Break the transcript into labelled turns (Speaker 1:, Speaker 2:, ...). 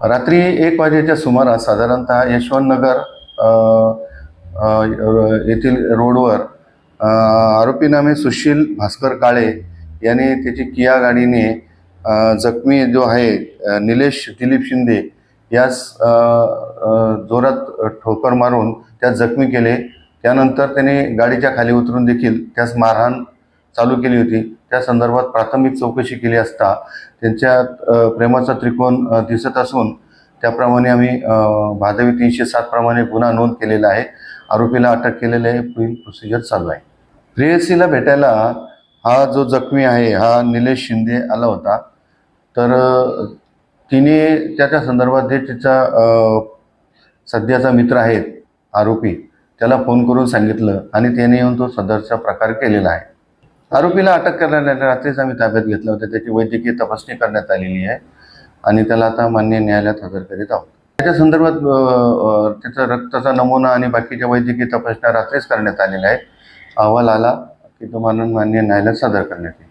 Speaker 1: रात्री एक वाजेच्या सुमारास साधारणतः यशवंतनगर येथील रोडवर आरोपी नामे सुशील भास्कर काळे याने त्याची किया गाडीने जखमी जो आहे निलेश दिलीप शिंदे यास जोरात ठोकर मारून त्यास जखमी केले. त्यानंतर त्याने गाडीच्या खाली उतरून देखील त्यास मारहाण चालू केली होती. त्या संदर्भात प्राथमिक चौकशी केली असता त्यांच्यात प्रेमाचा त्रिकोण दिसत असून त्याप्रमाणे आम्ही भादवी तीनशे सातप्रमाणे गुन्हा नोंद केलेला आहे. आरोपीला अटक केलेले आहे. पुढील प्रोसिजर चालू आहे. प्रेयसीला भेटायला हा जो जखमी आहे हा निलेश शिंदे आला होता. तर तिने त्याच्या संदर्भात जे तिचा सध्याचा मित्र आहे आरोपी त्याला फोन करून सांगितलं आणि त्याने येऊन तो सदरचा प्रकार केलेला आहे. आरोपीला अटक करण्यात रात्रीच आम्ही ताब्यात घेतलं होतं. त्याची वैद्यकीय तपासणी करण्यात आलेली आहे. आणि त्याला आता मान्य न्यायालयात हजर करीत आहोत. त्याच्या संदर्भात त्याचा रक्ताचा नमुना आणि बाकीच्या वैद्यकीय तपासण्या रात्रीच करण्यात आलेल्या आहेत. अहवाल आला की तो मानून मान्य न्यायालयात सादर करण्यात येईल.